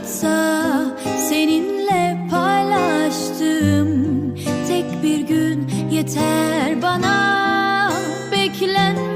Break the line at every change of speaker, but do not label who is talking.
çatsa Seninle paylaştığım Tek bir gün yeter bana. Beklenmedik